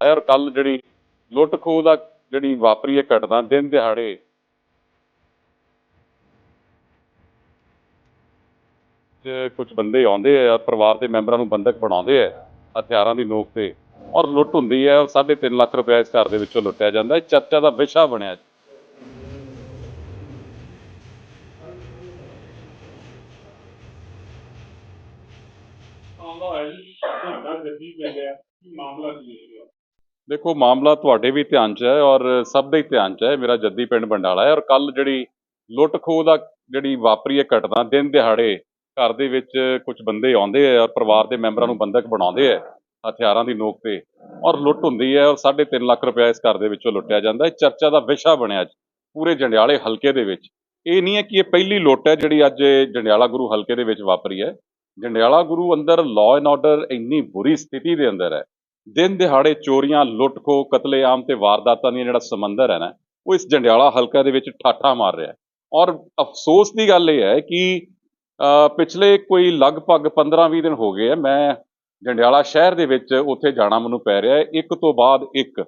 ਔਰ ਕੱਲ ਜਿਹੜੀ ਲੁੱਟ ਖੋਹ ਦਾ ਜਿਹੜੀ ਵਾਪਰੀ ਹੈ ਘਟਨਾ, ਦਿਨ ਦਿਹਾੜੇ। ਤੇ ਕੁਝ ਬੰਦੇ ਆਉਂਦੇ ਆ ਪਰਿਵਾਰ ਦੇ ਮੈਂਬਰਾਂ ਨੂੰ ਬੰਦਕ ਬਣਾਉਂਦੇ ਆ, ਹਥਿਆਰਾਂ ਦੀ ਨੋਕ ਤੇ। ਔਰ ਲੁੱਟ ਹੁੰਦੀ ਹੈ 3.5 ਲੱਖ ਰੁਪਏ ਇਸ ਘਰ ਦੇ ਵਿੱਚੋਂ ਲੁੱਟਿਆ ਜਾਂਦਾ ਹੈ ਚਰਚਾ ਦਾ ਵਿਸ਼ਾ ਬਣਿਆ। ਆਉਂਦਾ ਹੈ ਤੁਹਾਡਾ ਗੱਡੀ ਪੈ ਮਾਮਲਾ ਕੀ ਹੈ ਦੇਖੋ, ਮਾਮਲਾ ਤੁਹਾਡੇ ਵੀ ਧਿਆਨ 'ਚ ਹੈ ਔਰ ਸਭ ਦੇ ਹੀ ਧਿਆਨ 'ਚ ਹੈ। ਮੇਰਾ ਜੱਦੀ ਪਿੰਡ ਬੰਡਾਲਾ ਹੈ ਔਰ ਕੱਲ ਜਿਹੜੀ ਲੁੱਟ ਖੋਹ ਦਾ ਜਿਹੜੀ ਵਾਪਰੀ ਹੈ ਘਟਨਾ, ਦਿਨ ਦਿਹਾੜੇ ਘਰ ਦੇ ਵਿੱਚ ਕੁਝ ਬੰਦੇ ਆਉਂਦੇ ਆ ਔਰ ਪਰਿਵਾਰ ਦੇ ਮੈਂਬਰਾਂ ਨੂੰ ਬੰਦਕ ਬਣਾਉਂਦੇ ਆ ਹਥਿਆਰਾਂ ਦੀ ਨੋਕ ਤੇ ਔਰ ਲੁੱਟ ਹੁੰਦੀ ਹੈ ਔਰ 3.5 ਲੱਖ ਰੁਪਏ ਇਸ ਘਰ ਦੇ ਵਿੱਚੋਂ ਲੁੱਟਿਆ ਜਾਂਦਾ ਹੈ। ਚਰਚਾ ਦਾ ਵਿਸ਼ਾ ਬਣਿਆ ਅੱਜ ਪੂਰੇ ਜੰਡਿਆਲੇ ਹਲਕੇ ਦੇ ਵਿੱਚ। ਇਹ ਨਹੀਂ ਹੈ ਕਿ ਇਹ ਪਹਿਲੀ ਲੁੱਟ ਹੈ ਜਿਹੜੀ ਅੱਜ ਜੰਡਿਆਲਾ ਗੁਰੂ ਹਲਕੇ ਦੇ ਵਿੱਚ ਵਾਪਰੀ ਹੈ। ਜੰਡਿਆਲਾ ਗੁਰੂ ਅੰਦਰ ਲਾਅ ਐਂਡ ਆਰਡਰ ਇੰਨੀ ਬੁਰੀ ਸਥਿਤੀ ਦੇ ਅੰਦਰ ਹੈ ਦਿਨ ਦਿਹਾੜੇ ਚੋਰੀਆਂ ਲੁੱਟ ਖੋ ਕਤਲੇਆਮ ਤੇ ਵਾਰਦਾਤਾਂ ਦੀਆਂ ਜਿਹੜਾ ਸਮੁੰਦਰ ਹੈ ਨਾ, ਉਹ ਇਸ ਜੰਡਿਆਲਾ ਹਲਕਾ ਦੇ ਵਿੱਚ ਠਾਠਾ ਮਾਰ ਰਿਹਾ ਹੈ। ਔਰ ਅਫਸੋਸ ਦੀ ਗੱਲ ਇਹ ਹੈ ਕਿ ਪਿਛਲੇ ਕੋਈ ਲਗਭਗ 15-20 ਦਿਨ ਹੋ ਗਏ ਆ ਮੈਂ ਜੰਡਿਆਲਾ ਸ਼ਹਿਰ ਦੇ ਵਿੱਚ ਉੱਥੇ ਜਾਣਾ ਮੈਨੂੰ ਪੈ ਰਿਹਾ ਹੈ। ਇੱਕ ਤੋਂ ਬਾਅਦ ਇੱਕ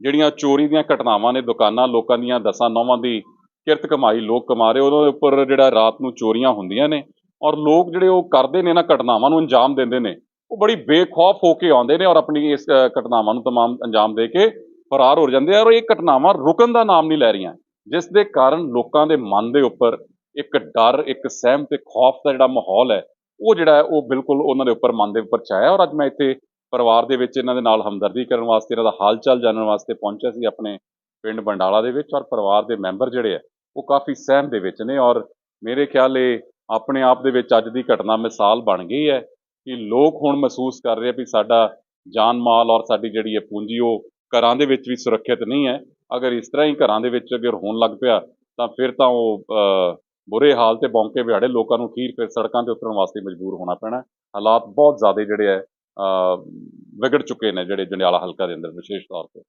ਜਿਹੜੀਆਂ ਚੋਰੀ ਦੀਆਂ ਘਟਨਾਵਾਂ ਨੇ, ਦੁਕਾਨਾਂ, ਲੋਕਾਂ ਦੀਆਂ ਦਸਾਂ ਨੌਵਾਂ ਦੀ ਕਿਰਤ ਕਮਾਈ ਲੋਕ ਕਮਾ ਰਹੇ ਉਹਨਾਂ ਦੇ ਉੱਪਰ ਜਿਹੜਾ ਰਾਤ ਨੂੰ ਚੋਰੀਆਂ ਹੁੰਦੀਆਂ ਨੇ, ਔਰ ਲੋਕ ਜਿਹੜੇ ਉਹ ਕਰਦੇ ਨੇ ਇਹਨਾਂ ਘਟਨਾਵਾਂ ਨੂੰ ਅੰਜਾਮ ਦਿੰਦੇ ਨੇ ਉਹ ਬੜੀ ਬੇਖੌਫ ਹੋ ਕੇ ਆਉਂਦੇ ਨੇ ਔਰ ਆਪਣੀ ਇਸ ਘਟਨਾਵਾਂ ਨੂੰ ਤਮਾਮ ਅੰਜਾਮ ਦੇ ਕੇ ਫਰਾਰ ਹੋ ਜਾਂਦੇ ਆ ਔਰ ਇਹ ਘਟਨਾਵਾਂ ਰੁਕਣ ਦਾ ਨਾਮ ਨਹੀਂ ਲੈ ਰਹੀਆਂ। ਜਿਸ ਦੇ ਕਾਰਨ ਲੋਕਾਂ ਦੇ ਮਨ ਦੇ ਉੱਪਰ ਇੱਕ ਡਰ, ਇੱਕ ਸਹਿਮ ਤੇ ਖੌਫ ਦਾ ਜਿਹੜਾ ਮਾਹੌਲ ਹੈ, ਉਹ ਜਿਹੜਾ ਉਹ ਬਿਲਕੁਲ ਉਹਨਾਂ ਦੇ ਉੱਪਰ ਮਨ ਦੇ ਉੱਪਰ ਛਾਇਆ ਔਰ ਅੱਜ ਮੈਂ ਇੱਥੇ ਪਰਿਵਾਰ ਦੇ ਵਿੱਚ ਇਹਨਾਂ ਦੇ ਨਾਲ ਹਮਦਰਦੀ ਕਰਨ ਵਾਸਤੇ, ਇਹਨਾਂ ਦਾ ਹਾਲ ਚਾਲ ਜਾਣਨ ਵਾਸਤੇ ਪਹੁੰਚਿਆ ਸੀ ਆਪਣੇ ਪਿੰਡ ਬੰਡਾਲਾ ਦੇ ਵਿੱਚ ਔਰ ਪਰਿਵਾਰ ਦੇ ਮੈਂਬਰ ਜਿਹੜੇ ਆ, ਉਹ ਕਾਫੀ ਸਹਿਮ ਦੇ ਵਿੱਚ ਨੇ ਔਰ ਮੇਰੇ ਖਿਆਲ ਇਹ ਆਪਣੇ ਆਪ ਦੇ ਵਿੱਚ ਅੱਜ ਦੀ ਘਟਨਾ ਮਿਸਾਲ ਬਣ ਗਈ ਹੈ। ਕਿ ਲੋਕ ਹੁਣ ਮਹਿਸੂਸ ਕਰ ਰਹੇ ਆ ਵੀ ਸਾਡਾ ਜਾਨ ਮਾਲ ਔਰ ਸਾਡੀ ਜਿਹੜੀ ਹੈ ਪੂੰਜੀ, ਉਹ ਘਰਾਂ ਦੇ ਵਿੱਚ ਵੀ ਸੁਰੱਖਿਅਤ ਨਹੀਂ ਹੈ। ਅਗਰ ਇਸ ਤਰ੍ਹਾਂ ਹੀ ਘਰਾਂ ਦੇ ਵਿੱਚ ਅਗਰ ਹੋਣ ਲੱਗ ਪਿਆ, ਤਾਂ ਫਿਰ ਤਾਂ ਉਹ ਬੁਰੇ ਹਾਲ ਤੇ ਬੌਂਕੇ ਵਿਹਾੜੇ ਲੋਕਾਂ ਨੂੰ ਖੀਰ ਫਿਰ ਸੜਕਾਂ ਤੇ ਉਤਰਨ ਵਾਸਤੇ ਮਜਬੂਰ ਹੋਣਾ ਪੈਣਾ। ਹਾਲਾਤ ਬਹੁਤ ਜ਼ਿਆਦਾ ਜਿਹੜੇ ਹੈ ਵਿਗੜ ਚੁੱਕੇ ਨੇ ਜਿਹੜੇ ਜੰਡਿਆਲਾ ਹਲਕਾ ਦੇ ਅੰਦਰ ਵਿਸ਼ੇਸ਼ ਤੌਰ ਤੇ।